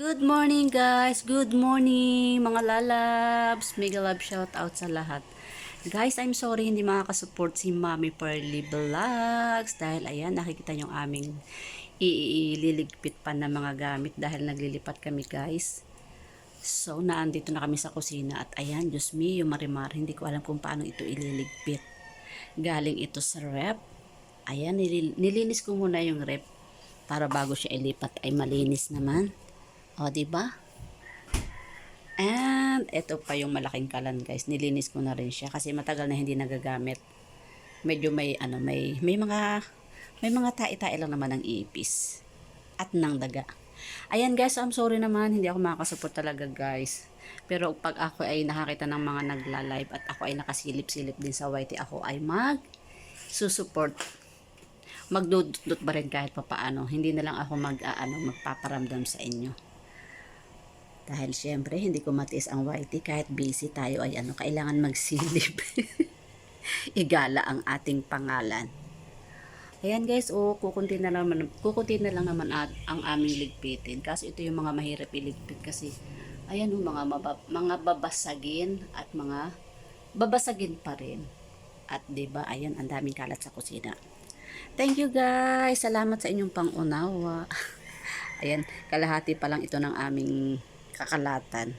Good morning guys! Good morning mga lalabs! Mega love shout out sa lahat. Guys, I'm sorry hindi makakasupport si Mami Pearly Vlogs dahil ayan, nakikita yung aming iililigpit pa na mga gamit dahil naglilipat kami guys. So, naandito na kami sa kusina at ayan, Diyos me, yung marimar, hindi ko alam kung paano ito ililigpit. Galing ito sa rep. Ayan, nilil- nilinis ko muna yung rep para bago siya ilipat ay malinis naman. O, di ba? And ito pa yung malaking kalan, guys. Nilinis ko na rin siya kasi matagal na hindi nagagamit. Medyo may ano, may may mga may mga tae-tae lang naman ng ipis at ng daga. Ayan guys, I'm sorry naman, hindi ako makakasupport talaga guys. Pero pag ako ay nakakita ng mga nagla-live at ako ay nakasilip-silip din sa YT, ako ay mag susupport magdudot ba rin kahit papaano. Hindi na lang ako mag, aano, magpaparamdam sa inyo. Dahil syempre, hindi ko matiis ang YT kahit busy tayo ay ano, kailangan magsilip. Igala ang ating pangalan. Ayan guys, oh, kukunti na lang naman, kukunti na lang naman at, ang aming ligpitin. Kasi ito yung mga mahirap iligpit kasi ayan oh, mga mabab, mga babasagin at mga babasagin pa rin. At 'di ba, ayan ang daming kalat sa kusina. Thank you guys. Salamat sa inyong pangunawa. Ayan, kalahati pa lang ito ng aming kakalatan.